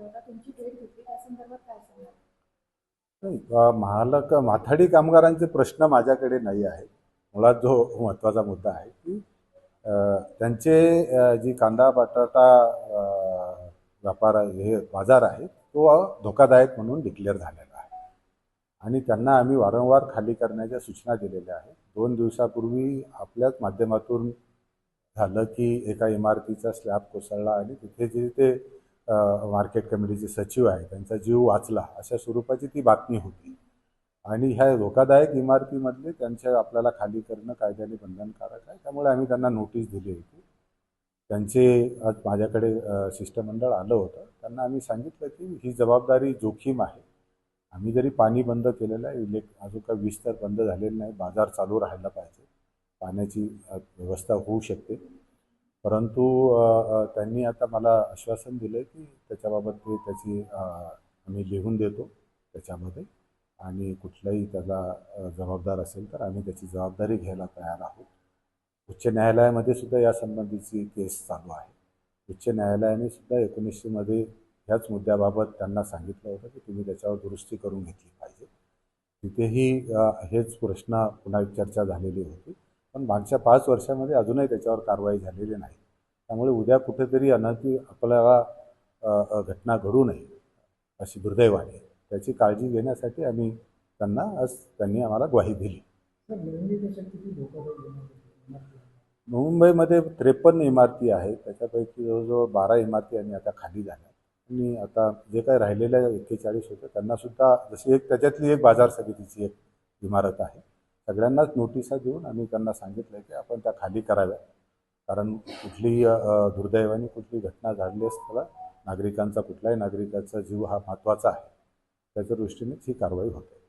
होता. तुमची भेट घेतली. त्या संदर्भात काय सांगाल? नाही, महालक माथाडी कामगारांचे प्रश्न माझ्याकडे नाही आहेत. मुळात जो महत्त्वाचा मुद्दा आहे की त्यांचे जी कांदा बटाटा व्यापार हे बाजार आहे तो धोकादायक म्हणून डिक्लेअर झालेला आहे. आणि त्यांना आम्ही वारंवार खाली करण्याच्या सूचना दिलेल्या आहेत. दोन दिवसापूर्वी आपल्याच माध्यमातून झालं की एका इमारतीचा स्लॅब कोसळला आणि तिथे जे ते मार्केट कमिटीचे सचिव आहे त्यांचा जीव वाचला अशा स्वरूपाची ती बातमी होती. आणि ह्या धोकादायक इमारतीमधले त्यांच्या आपल्याला खाली करणं कायद्याने बंधनकारक आहे त्यामुळे आम्ही त्यांना नोटीस दिली होती. त्यांचे आज माझ्याकडे शिष्टमंडळ आलं होतं त्यांना आम्ही सांगितलं की ही जबाबदारी जोखीम आहे. आम्ही जरी पाणी बंद केलेलं आहे इलेक् अजून काही वीज तर बंद झालेलं नाही बाजार चालू राहायला पाहिजे पाण्याची व्यवस्था होऊ शकते. परंतु त्यांनी आता मला आश्वासन दिलं की त्याच्याबाबत ते त्याची आम्ही लिहून देतो त्याच्यामध्ये. आणि कुठलाही त्याला जबाबदार असेल तर आम्ही त्याची जबाबदारी घ्यायला तयार आहोत. उच्च न्यायालयामध्ये सुद्धा या संबंधीची केस चालू आहे. उच्च न्यायालयाने सुद्धा एकोणीसशेमध्ये ह्याच मुद्द्याबाबत त्यांना सांगितलं होतं की तुम्ही त्याच्यावर दुरुस्ती करून घेतली पाहिजे. तिथेही हेच प्रश्न पुन्हा चर्चा झालेली होती. पण मागच्या पाच वर्षामध्ये अजूनही त्याच्यावर कारवाई झालेली नाही. त्यामुळे उद्या कुठेतरी अनर्थी आपल्याला घटना घडू नये अशी दुर्दैवाने त्याची काळजी घेण्यासाठी आम्ही त्यांना आज त्यांनी आम्हाला ग्वाही दिली. मुंबईमध्ये त्रेपन्न इमारती आहेत. त्याच्यापैकी जवळजवळ बारा इमारती आणि आता खाली झाल्या आणि आता जे काही राहिलेल्या एक्केचाळीस होत्या त्यांनासुद्धा जशी एक त्याच्यातली एक बाजार समितीची एक इमारत आहे. सगळ्यांनाच नोटिसा देऊन आम्ही त्यांना सांगितलं की आपण त्या खाली कराव्या. कारण कुठलीही दुर्दैवाने कुठली घटना घडली असताना नागरिकांचा कुठल्याही नागरिकाचा जीव हा महत्त्वाचा आहे. त्याच्या दृष्टीनेच ही कारवाई होते.